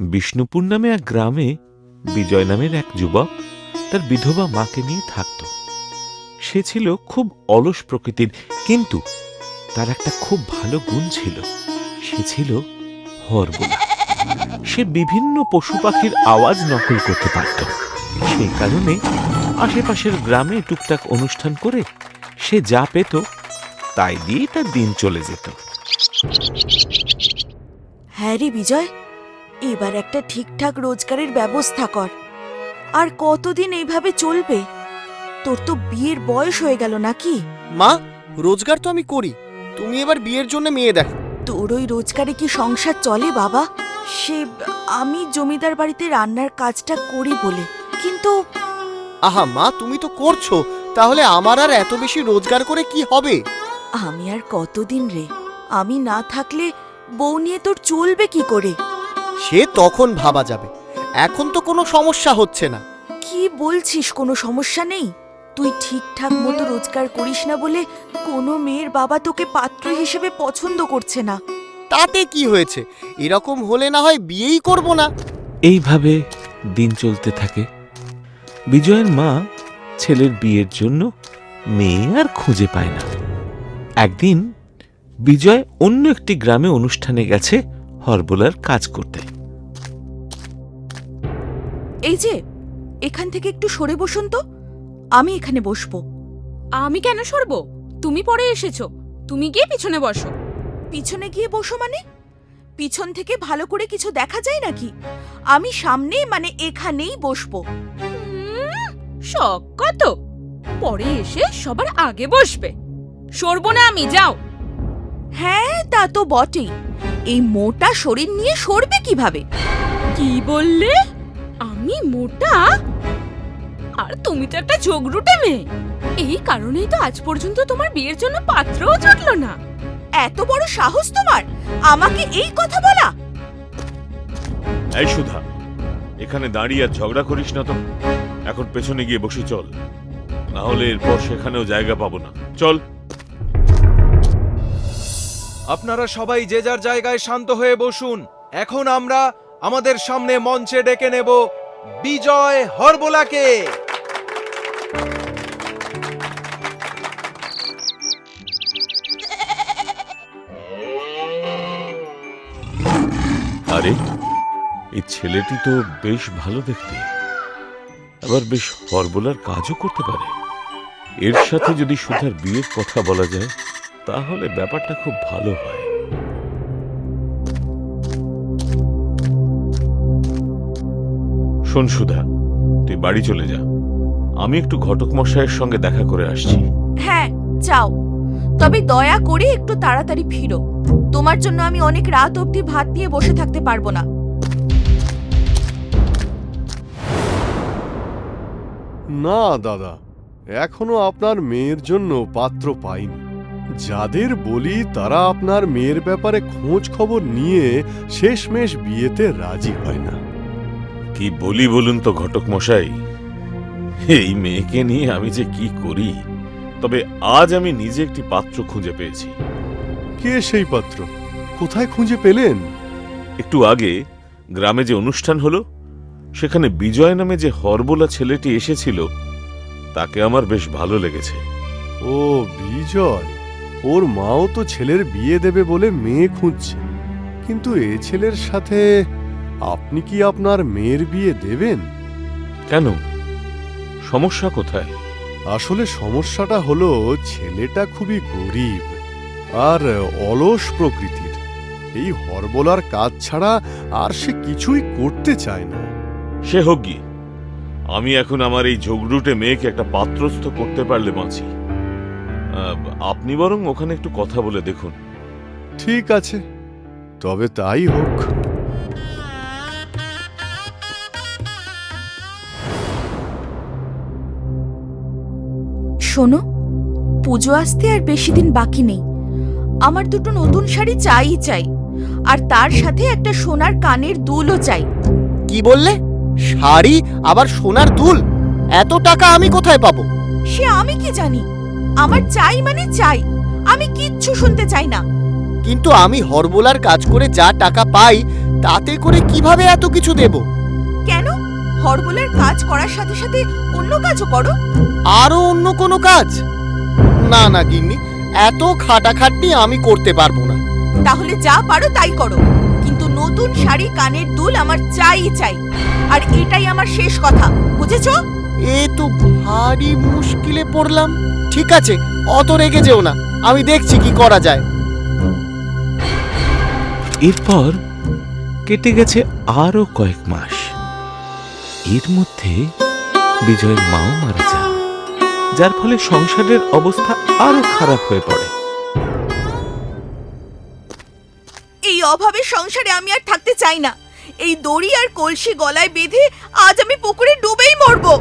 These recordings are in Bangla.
বিষ্ণুপুর নামে এক গ্রামে বিজয় নামের এক যুবক তার বিধবা মাকে নিয়ে থাকত। সে ছিল খুব অলস প্রকৃতির, কিন্তু তার একটা খুব ভালো গুণ ছিল। সে ছিল হরবোলা। সে বিভিন্ন পশু পাখির আওয়াজ নকল করতে পারত। সেই কারণে আশেপাশের গ্রামে টুকটাক অনুষ্ঠান করে সে যা পেত তাই দিয়েই তার দিন চলে যেত। হ্যাঁ বিজয় এবার একটা ঠিকঠাক রোজগারের ব্যবস্থা কর। আর কতদিন এইভাবে চলবে? তোর তো বিয়ের বয়স হয়ে গেল নাকি? মা রোজগার তো আমি করি। তুমি এবার বিয়ের জন্য মেয়ে দেখো। তোর ওই রোজগারে কি সংসার চলে বাবা? সে আমি জমিদার বাড়িতে রান্নার কাজটা করি বলে। কিন্তু আহা মা তুমি তো করছ। তাহলে আমার আর এত বেশি রোজগার করে কি হবে? আমি আর কতদিন রে? আমি না থাকলে বউ নিয়ে তোর চলবে কি করে? সে তখন ভাবা যাবে। এখন তো কোনো সমস্যা হচ্ছে না। কি বলছিস? কোনো সমস্যা নেই? তুই ঠিকঠাক মতো রোজগার করিস না বলে কোনো মেয়ের বাবা তোকে পাত্র হিসেবে পছন্দ করছে না। তাতে কি হয়েছে? এরকম হলে না হয় বিয়েই করব না। এইভাবে দিন চলতে থাকে। বিজয়ের মা ছেলের বিয়ের জন্য মেয়ে আর খুঁজে পায় না। একদিন বিজয় অন্য একটি গ্রামে অনুষ্ঠানে গেছে হরবোলার কাজ করতে। এই যে এখান থেকে একটু সরে বসুন তো। আমি এখানে বসবো। আমি কেন সরব? তুমি পরে এসেছ। তুমি গিয়ে পিছনে বসো। পিছনে গিয়ে বসো মানে? পিছন থেকে ভালো করে কিছু দেখা যায় নাকি? আমি সামনে মানে এখানেই বসবো। শখ কত? পরে এসে সবার আগে বসবে। সরবো না আমি যাও। হ্যাঁ তা তো বটেই। এই মোটা শরীর নিয়ে সরবে কীভাবে? কি বললে? আমি মোটা? আর তুমি তো একটা ঝগড়ুটে মেয়ে। এই কারণেই তো আজ পর্যন্ত তোমার বিয়ের জন্য পাত্রও জুটলো না। এত বড় সাহস তোমার? আমাকে এই কথা বলা। এই সুধা এখানে দাঁড়িয়ে আর ঝগড়া করিস না তো। এখন পেছনে গিয়ে বসে চল। না হলে এরপর সেখানেও জায়গা পাবো না। চল। আপনারা সবাই যে যার জায়গায় শান্ত হয়ে বসুন। এখন আমরা আমাদের সামনে মঞ্চে ডেকে নেব বিজয় হরবোলাকে। আরে, এই ছেলেটি তো বেশ ভালো দেখতে। আবার বেশ হরবোলার কাজও করতে পারে। এর সাথে যদি সুধার বিয়ের কথা বলা যায়, তাহলে ব্যাপারটা খুব ভালো হয়। শোন সুধা তুই বাড়ি চলে যা। আমি একটু ঘটক মশাইয়ের সঙ্গে দেখা করে আসছি। হ্যাঁ যাও। তবে দয়া করে একটু তাড়াতাড়ি ফিরো। তোমার জন্য আমি অনেক রাত অবধি ভাত দিয়ে বসে থাকতে পারব না। না দাদা এখনও আপনার মেয়ের জন্য পাত্র পাইনি। যাদের বলি তারা আপনার মেয়ের ব্যাপারে খোঁজ খবর নিয়ে শেষমেশ বিয়েতে রাজি হয় না। কি বলি বলুন তো ঘটক মশাই? এই মেয়েকে নিয়ে আমি যে কি করি? তবে আজ আমি নিজে একটি পাত্র খুঁজে পেয়েছি। কে সেই পাত্র? কোথায় খুঁজে পেলেন? একটু আগে গ্রামে যে অনুষ্ঠান হলো সেখানে বিজয় নামে যে হরবোলা ছেলেটি এসেছিল তাকে আমার বেশ ভালো লেগেছে। ও বিজয় ওর মাও তো ছেলের বিয়ে দেবে বলে মেয়ে খুঁজছে। কিন্তু এ ছেলের সাথে আপনি কি আপনার মেয়ের বিয়ে দেবেন? কেন? সমস্যা কোথায়? আসলে সমস্যাটা হলো ছেলেটা খুবই গরিব আর অলস প্রকৃতির। এই হরবোলার কাজ ছাড়া আর সে কিছুই করতে চায় না। সে হোক গিয়ে। আমি এখন আমার এই ঝগড়ুটে মেয়েকে একটা পাত্রস্থ করতে পারলে বাঁচি। আপনি বরং ওখানে একটু কথা বলে দেখুন। ঠিক আছে। তবে তাই হোক। শোনো পুজো আসতে আর বেশি দিন বাকি নেই। আমার দুটো নতুন শাড়ি চাই চাই আর তার সাথে একটা সোনার কানের দুলও চাই। কি বললে? শাড়ি আবার সোনার দুল? এত টাকা আমি কোথায় পাবো? সে আমি কি জানি? আমার চাই মানে চাই আমি কিচ্ছু শুনতে চাই না। কিন্তু আমি হরবোলার কাজ করে যা টাকা পাই তাতে করে কীভাবে এত কিছু দেব? হরবলের কাজ করার সাথে সাথে অন্য কাজও করো। আরও অন্য কোনো কাজ? না না গিন্নি এত খাটাখাটনি আমি করতে পারব না। তাহলে যা পারো তাই করো। কিন্তু নতুন শাড়ি কানের দুল আমার চাই চাই। আর এটাই আমার শেষ কথা বুঝেছ? এ তো ভারী মুশকিলে পড়লাম। ঠিক আছে অত রেগে যেও না। আমি দেখছি কি করা যায়। এরপর কেটে গেছে আরও কয়েক মাস। এর মধ্যে বিজয়ের মাও মারা যান যার ফলে সংসারের অবস্থা আরও খারাপ হয়ে পড়ে। এই অভাবে সংসারে আমি আর থাকতে চাই না। এই দড়ি আর কলসি গলায় বেঁধে আজ আমি পুকুরে ডুবেই মরবো।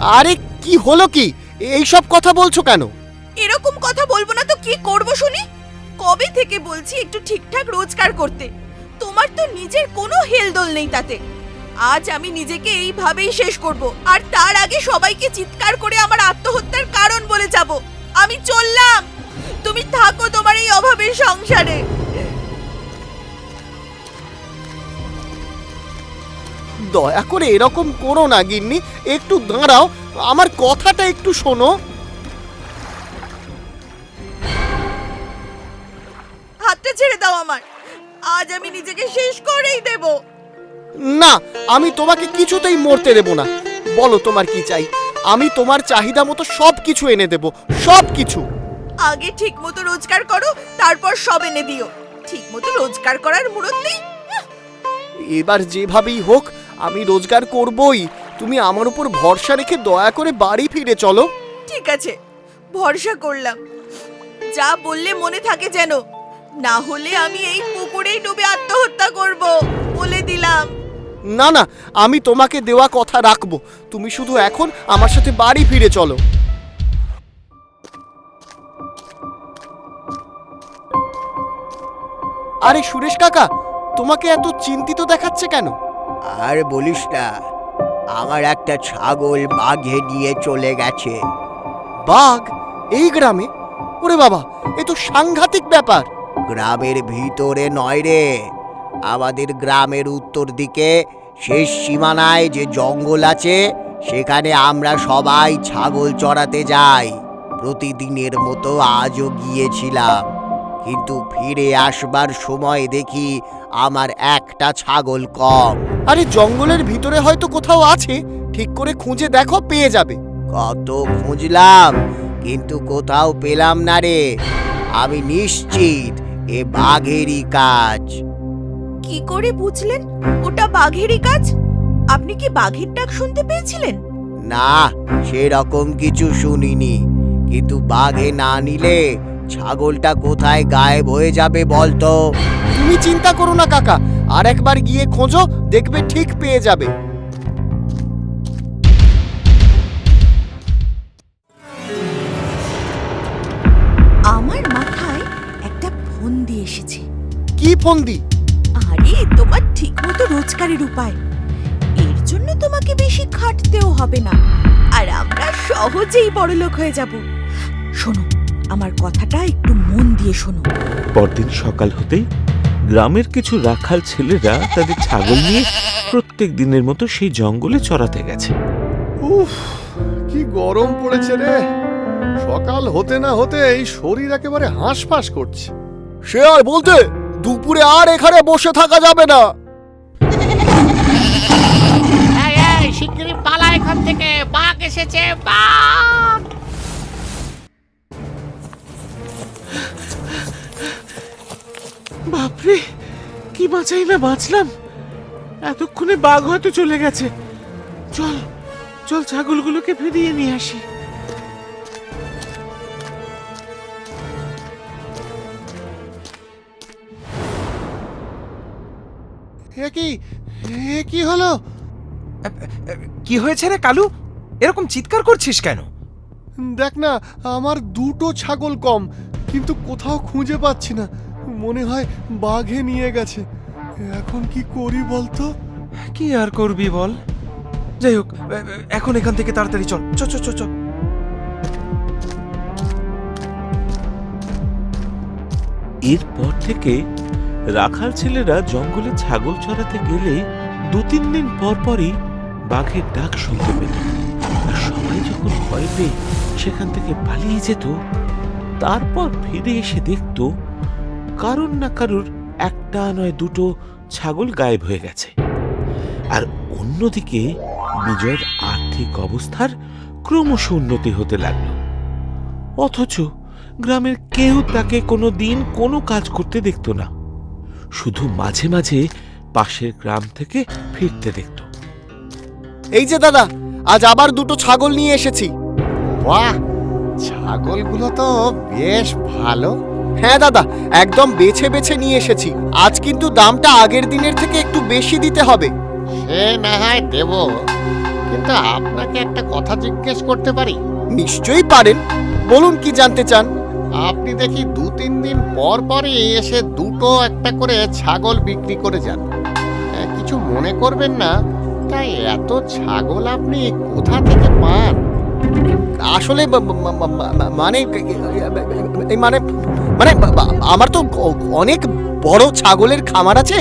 আরে কি হলো কি? এইসব কথা বলছো কেন? এরকম কথা বলব না তো কি করব শুনি? কবে থেকে বলছি একটু ঠিকঠাক রোজগার করতে? তোমার তো নিজের কোনো হেলদোল নেই তাতে। আজ আমি নিজেকে এইভাবেই শেষ করব আর তার আগে সবাইকে চিৎকার করে আমার আত্মহত্যার কারণ বলে যাব। আমি চললাম! তুমি থাকো তোমার এই অভাবের সংসারে। দয়া করে এরকম করো না গিন্নি। একটু দাঁড়াও আমার কথাটা একটু শোনো। হাতটা ছেড়ে দাও আমার। আজ আমি নিজেকে শেষ করেই দেব। না আমি তোমাকে কিছুতেই মরতে দেব না। বলো তোমার কি চাই? আমি তোমার চাহিদা মতো সব কিছু এনে দেব সব কিছু আগে ঠিক মতো রোজগার করো তারপর সব এনে দিও। ঠিক মতো রোজগার করার মুরত নেই এবার যেভাবেই হোক আমি রোজগার করবই। তুমি আমার উপর ভরসা রেখে দয়া করে বাড়ি ফিরে চলো। ঠিক আছে ভরসা করলাম। যা বললে মনে থাকে যেন না হলে আমি এই পুকুরেই ডুবে আত্মহত্যা করব বলে দিলাম। না না আমি তোমাকে দেওয়া কথা রাখব। তুমি শুধু এখন আমার সাথে বাড়ি ফিরে চলো। আরে সুরেশ কাকা তোমাকে এত চিন্তিত দেখাচ্ছে কেন? আর বলিস না আমার একটা ছাগল বাঘে নিয়ে চলে গেছে। বাঘ? এই গ্রামে? ওরে বাবা এ তো সাংঘাতিক ব্যাপার। গ্রামের ভিতরে নয় রে। আমাদের গ্রামের উত্তর দিকে শেষ সীমানায় যে জঙ্গল আছে সেখানে আমরা সবাই ছাগল চড়াতে যাই। প্রতিদিনের মতো আজও গিয়েছিলাম কিন্তু ফিরে আসবার সময় দেখি আমার একটা ছাগল কম। আরে জঙ্গলের ভিতরে হয়তো কোথাও আছে ঠিক করে খুঁজে দেখো পেয়ে যাবে। কত খুঁজলাম কিন্তু কোথাও পেলাম না রে। আমি নিশ্চিত এ বাঘেরই কাজ। কি করে বুঝলেন? ওটা বাঘেরই কাজ। আপনি কি বাঘের ডাক শুনতে পেয়েছিলেন? না সেরকম কিছু শুনিনি। কিন্তু বাঘে না নিলে ছাগলটা কোথায় গায়েব হয়ে যাবে বলতো? তুমি চিন্তা করো না কাকা। আর একবার গিয়ে খোঁজো দেখবে ঠিক পেয়ে যাবে। আমার মাথায় একটা ফোন দিয়ে এসেছে। কি ফন্দি? তোমার ঠিক মতো রোজগারের উপায়। এর জন্য তোমাকে বেশি খাটতেও হবে না। আর আমরা সহজেই বড়লোক হয়ে যাব। শোনো আমার কথাটা একটু মন দিয়ে শোনো। পরদিন সকাল হতেই গ্রামের কিছু রাখাল ছেলেরা তাদের ছাগল নিয়ে প্রত্যেক দিনের মতো সেই জঙ্গলে চড়াতে গেছে। উফ কি গরম পড়েছে রে। সকাল হতে না হতে এই শরীর একেবারে হাঁসফাঁস করছে। সে আর বলতে দুপুরে আর এখানে বসে থাকা যাবে না। শিগগিরই পালা এখান থেকে। বাঘ এসেছে বাঘ! বাপরে কি বাঁচাই না বাঁচলাম? এতক্ষণে বাঘ হয়তো চলে গেছে। চল চল ছাগলগুলোকে ফিরিয়ে নিয়ে আসি। এ কি? এ কি হলো? কি হয়েছে রে কালু? এরকম চিৎকার করছিস কেন? দেখ না আমার দুটো ছাগল কম কিন্তু কোথাও খুঁজে পাচ্ছি না। মনে হয় বাঘে নিয়ে গেছে। এখন কি করি বলতো? কি আর করবি বল? যাই হোক এখন এখান থেকে তাড়াতাড়ি চল। চ চ চ চ। এরপর থেকে রাখাল ছেলেরা জঙ্গলে ছাগল চড়াতে গেলে দু তিন দিন পর পরই বাঘের ডাক শুনতে পেত আর সবাই যখন ভয় পেয়ে সেখান থেকে পালিয়ে যেত, তারপর ফিরে এসে দেখত, কারুর না কারুর একটা নয় দুটো ছাগল গায়েব হয়ে গেছে। আর অন্যদিকে বিজয়ের আর্থিক অবস্থার ক্রমশ উন্নতি হতে লাগল। অথচ গ্রামের কেউ তাকে কোনো দিন কোনো কাজ করতে দেখত না। শুধু মাঝে মাঝে পাশের গ্রাম থেকে ফিরতে দেখত। এই যে দাদা আজ আবার দুটো ছাগল নিয়ে এসেছি। বাহ ছাগলগুলো তো বেশ ভালো। হ্যাঁ দাদা একদম বেছে বেছে নিয়ে এসেছি। আজ কিন্তু দামটা আগের দিনের থেকে একটু বেশি দিতে হবে। সে না হয় দেব কিন্তু আপনাকে একটা কথা জিজ্ঞেস করতে পারি। নিশ্চয়ই পারেন। বলুন কি জানতে চান? আপনি দেখি দু তিন দিন পর পরই এসে দুটো একটা করে ছাগল বিক্রি করে যান। আহ, কিছু মনে করবেন না তাই এত ছাগল আপনি কোথা থেকে পান? আসলে মানে মানে মানে আমার তো অনেক বড় ছাগলের খামার আছে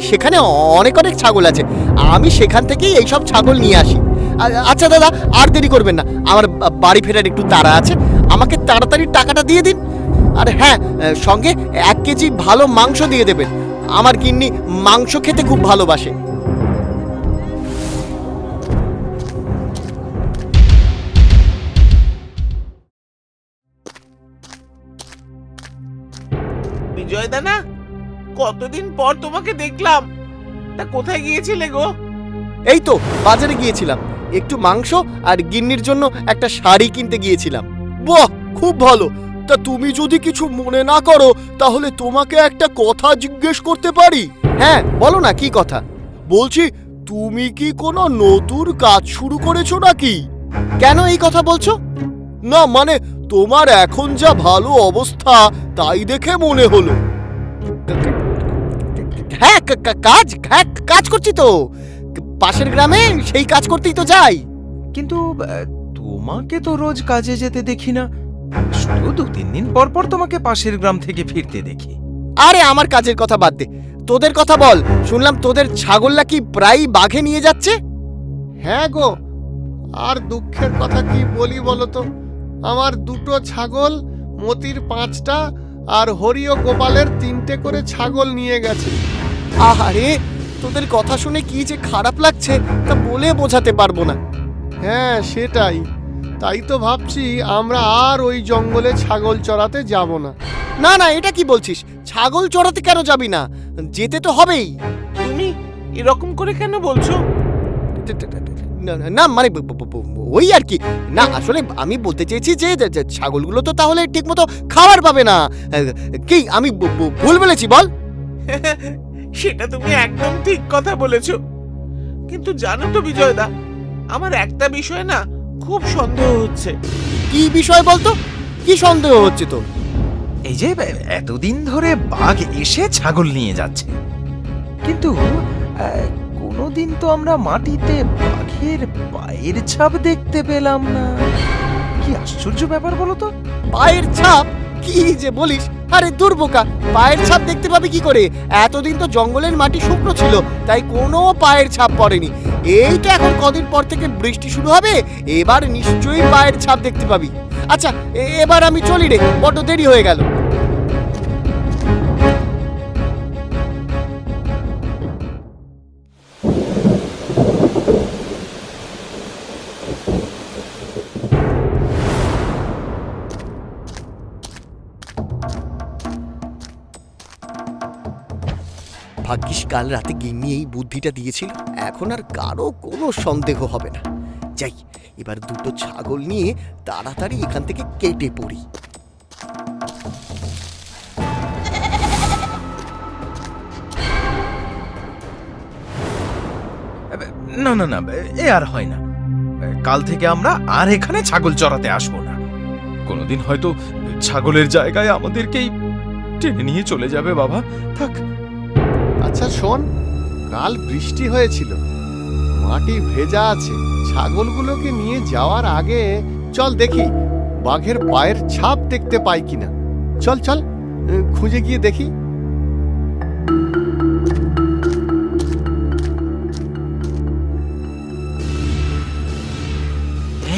সেখানে অনেক অনেক ছাগল আছে। আমি সেখান থেকেই এই সব ছাগল নিয়ে আসি। আচ্ছা দাদা আর দেরি করবেন না। আমার বাড়ি ফেরার একটু তাড়া আছে। আমাকে তাড়াতাড়ি টাকাটা দিয়ে দিন। আর হ্যাঁ সঙ্গে এক কেজি ভালো মাংস দিয়ে দেবেন। আমার গিন্নি মাংস খেতে খুব ভালোবাসে। বিজয় দানা কতদিন পর তোমাকে দেখলাম। তা কোথায় গিয়েছিলে গো? এই তো বাজারে গিয়েছিলাম। একটু মাংস আর গিন্নির জন্য একটা শাড়ি কিনতে গিয়েছিলাম। বাহ খুব ভালো। তা তুমি যদি কিছু মনে না করো তাহলে তোমাকে একটা কথা জিজ্ঞেস করতে পারি? হ্যাঁ বলো না কি কথা? বলছি তুমি কি কোনো নতুন কাজ শুরু করেছ নাকি? কেন এই কথা বলছো? না মানে তোমার এখন যা ভালো অবস্থা তাই দেখে মনে হলো। হ্যাঁ কাজ হ্যাঁ কাজ করছি তো। পাশের গ্রামে সেই কাজ করতেই তো যাই। কিন্তু তোমাকে তো রোজ কাজে যেতে দেখি না। শুধু দু তিন দিন পর পর তোমাকে পাশের গ্রাম থেকে ফিরতে দেখি। আরে আমার কাজের কথা বাদ দে। তোদের কথা বল। শুনলাম তোদের ছাগল নাকি প্রায় বাঘে নিয়ে যাচ্ছে? হ্যাঁ গো। আর দুঃখের কথা কি বলি বলো তো? আমার দুটো ছাগল মতির পাঁচটা আর হরি ও গোপালের তিনটে করে ছাগল নিয়ে গেছে। আহারে তোদের কথা শুনে কি যে খারাপ লাগছে তা বলে বোঝাতে পারব না। হ্যাঁ সেটাই। তাই তো ভাবছি আমরা আর ওই জঙ্গলে ছাগল চড়াতে যাব না। না না এটা কি বলছিস? ছাগল চড়াতে কেন যাবি না? যেতে তো হবেই। তুমি এরকম করে কেন বলছো? না, না, না মানে ব- ব- ব- ওই আর কি। না আসলে আমি বলতে চেয়েছি যে যে- যে ছাগলগুলো তো তাহলে ঠিকমতো খাবার পাবে না। কি আমি ব- ব- ভুল বলেছি বল? সেটা তুমি একদম ঠিক কথা বলেছ। কিন্তু জানো তো বিজয়দা আমার একটা বিষয় না খুব সন্দেহ হচ্ছে। কি বিষয় বলতো? কি সন্দেহ হচ্ছে তো এই যে এতদিন ধরে বাঘ এসে ছাগল নিয়ে যাচ্ছে। কিন্তু কোনোদিন তো আমরা মাটিতে বাঘের পায়ের ছাপ দেখতে পেলাম না। কি আশ্চর্য ব্যাপার বলো তো? পায়ের ছাপ? কি যে বলিস? আরে দুর্বোকা পায়ের ছাপ দেখতে পাবি কি করে? এতদিন তো জঙ্গলের মাটি শুকনো ছিল তাই কোনো পায়ের ছাপ পড়েনি। এইটা এখন কদিন পর থেকে বৃষ্টি শুরু হবে, এবার নিশ্চয়ই পায়ের ছাপ দেখতে পাবি। আচ্ছা এবার আমি চলি রে, বড্ড দেরি হয়ে গেল। ভাগ্যিস কাল রাতে গিন্নি এই বুদ্ধিটা দিয়েছিল। এখন আর কারও কোনো সন্দেহ হবে না। যাই, এবার দুটো ছাগল নিয়ে তাড়াতাড়ি এখান থেকে কেটে পড়ি। না না না, এ আর হয় না। কাল থেকে আমরা আর এখানে ছাগল চড়াতে আসব না। কোনোদিন হয়তো ছাগলের জায়গায় আমাদেরকেই টেনে নিয়ে চলে যাবে, বাবা। থাক আচ্ছা শোন, কাল বৃষ্টি হয়েছিল। মাটি ভেজা আছে, ছাগলগুলোকে নিয়ে যাওয়ার আগে চল দেখি বাঘের পায়ের ছাপ দেখতে পাই কিনা। চল চল খুঁজে গিয়ে দেখি।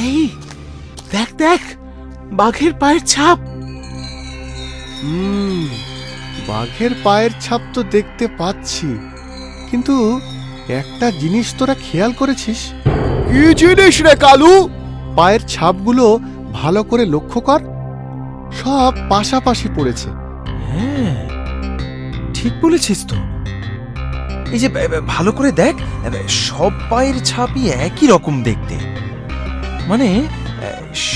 এই, দেখ দেখ, বাঘের পায়ের ছাপ। বাঘের পায়ের ছাপ তো দেখতে পাচ্ছি। কিন্তু একটা জিনিস তোরা খেয়াল করেছিস? কি জিনিস রে কালু? পায়ের ছাপগুলো ভালো করে লক্ষ্য কর। সব পাশাপাশি পড়েছে। হ্যাঁ ঠিক বলেছিস তো। এই যে ভালো করে দেখ সব পায়ের ছাপই একই রকম দেখতে। মানে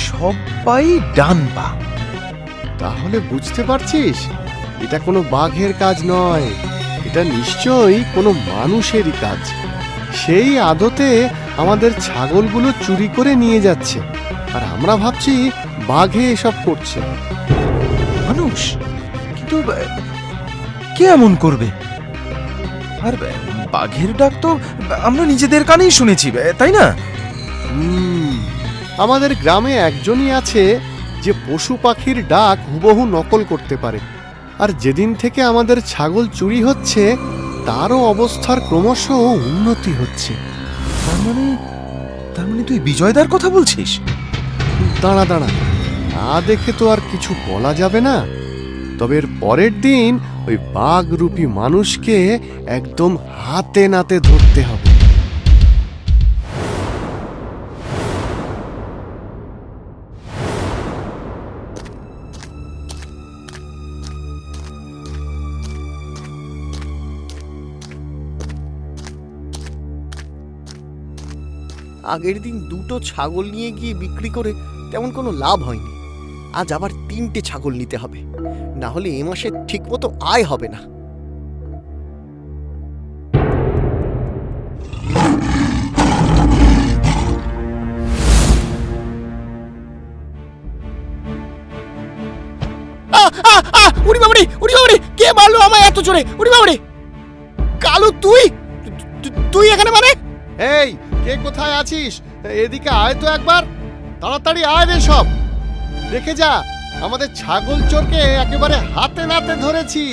সব পাই ডান পা। তাহলে বুঝতে পারছিস? এটা কোনো বাঘের কাজ নয়। এটা নিশ্চয়ই কোনো মানুষেরই কাজ। সেই আদতে আমাদের ছাগলগুলো চুরি করে নিয়ে যাচ্ছে। আর আমরা ভাবছি বাঘে এসব করছে। মানুষ? কিন্তু কে এমন করবে? আর বাঘের ডাক তো আমরা নিজেদের কানেই শুনেছি তাই না? আমাদের গ্রামে একজনই আছে যে পশু পাখির ডাক হুবহু নকল করতে পারে। আর যেদিন থেকে আমাদের ছাগল চুরি হচ্ছে তারও অবস্থার ক্রমশ উন্নতি হচ্ছে। তার মানে তার মানে তুই বিজয়দার কথা বলছিস? দাঁড়া দাঁড়া। না দেখে তো আর কিছু বলা যাবে না। তবে এর পরের দিন ওই বাঘরূপী মানুষকে একদম হাতে নাতে ধরতে হবে। আগের দিন দুটো ছাগল নিয়ে গিয়ে বিক্রি করে তেমন কোনো লাভ হয়নি। আজ আবার তিনটে ছাগল নিতে হবে। না হলে এ মাসে ঠিকমতো আয় হবে না। উড়ি বাবারে উড়ি বাবারে কে মারলো আমায় এত জোরে? উড়ি বাবারে কালু তুই? তুই এখানে মানে? এই কে কোথায় আছিস? এদিকে আয় তো একবার। তাড়াতাড়ি আয় রে সব। দেখে যা, আমাদের ছাগল চোরকে একেবারে হাতে নাতে ধরেছি।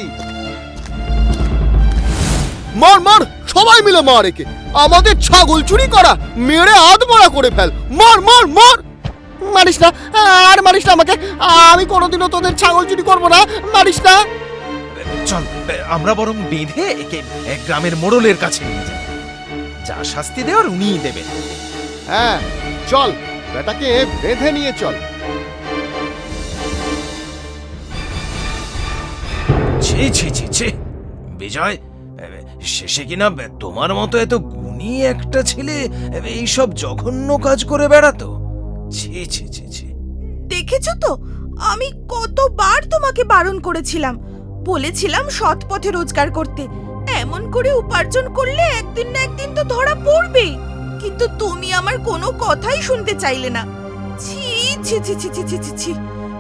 মার মার, সবাই মিলে মার একে। আমাদের ছাগল চুরি করা, মেরে আধমরা করে ফেল। মার মার মার। মারিস না, আর মারিস না আমাকে। আমি কোনোদিনও তোদের ছাগল চুরি করব না। মারিস না। চল, আমরা বরং বেঁধে একে গ্রামের মোড়লের কাছে নিয়ে যাই। যা শাস্তি দেওয়ার উনিই দেবেন। হ্যাঁ চল বেটাকে বেঁধে নিয়ে চল। ছি ছি ছি ছি। বিজয় শেষে কিনা তোমার মতো এত গুণী একটা ছেলে এইসব জঘন্য কাজ করে বেড়াতো? ছি ছি ছি ছি। দেখেছ তো আমি কতবার তোমাকে বারণ করেছিলাম। বলেছিলাম সৎ পথে রোজগার করতে। এমন করে উপার্জন করলে একদিন না একদিন তো ধরা পড়বেই। কিন্তু তুমি আমার কোনো কথাই শুনতে চাইলে না।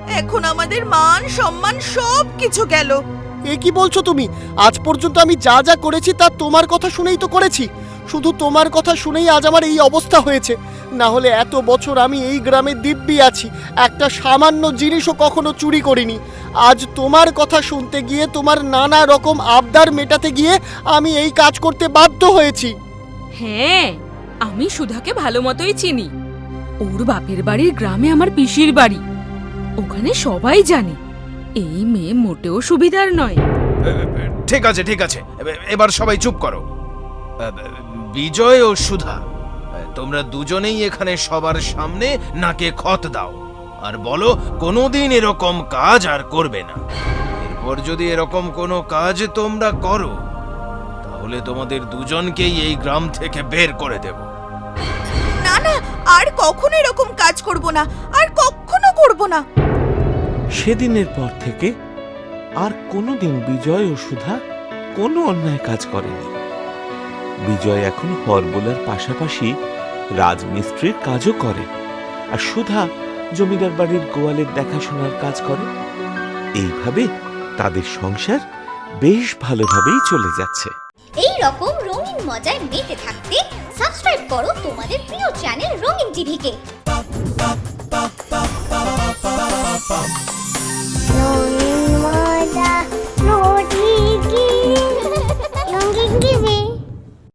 এখন আমাদের মান, সম্মান সব কিছু গেল। এ কি বলছো তুমি? আজ পর্যন্ত আমি যা যা করেছি তা তোমার কথা শুনেই তো করেছি। শুধু তোমার কথা শুনেই আজ আমার এই অবস্থা হয়েছে। না হলে এত বছর আমি এই গ্রামে দিব্যি আছি একটা সামান্য জিনিসও কখনো চুরি করিনি। আজ তোমার কথা শুনতে গিয়ে তোমার নানা রকম আবদার মেটাতে গিয়ে আমি এই কাজ করতে বাধ্য হয়েছি। হ্যাঁ আমি সুধাকে ভালো মতোই চিনি। ওর বাপের বাড়ির গ্রামে আমার পিসির বাড়ি। ওখানে সবাই জানে এই মেয়ে মোটেও সুবিধার নয়। ঠিক আছে ঠিক আছে। এবার সবাই চুপ করো। বিজয় ও সুধা তোমরা দুজনেই এখানে সবার সামনে নাকে খত দাও আর বলো কোনোদিন এরকম কাজ আর করবে না। এরপর যদি এরকম কোনো কাজ তোমরা করো তাহলে তোমাদের দুজনকেই এই গ্রাম থেকে বের করে দেব। না না আর কখনো এরকম কাজ করব না আর কখনো করব না। সেদিনের পর থেকে আর কোনোদিন বিজয় ও সুধা কোনো অন্যায় কাজ করেনি। বিজয় এখন হরবোলার পাশাপাশি রাজমিস্ত্রির কাজও করে। আর সুধা জমিদার বাড়ির গোয়ালের দেখাশোনার কাজ করে। এইভাবে তাদের সংসার বেশ ভালোভাবেই চলে যাচ্ছে। এই রকম রঙিন মজায় মেতে থাকতে সাবস্ক্রাইব করো তোমাদের প্রিয় চ্যানেল রঙিন টিভিকে।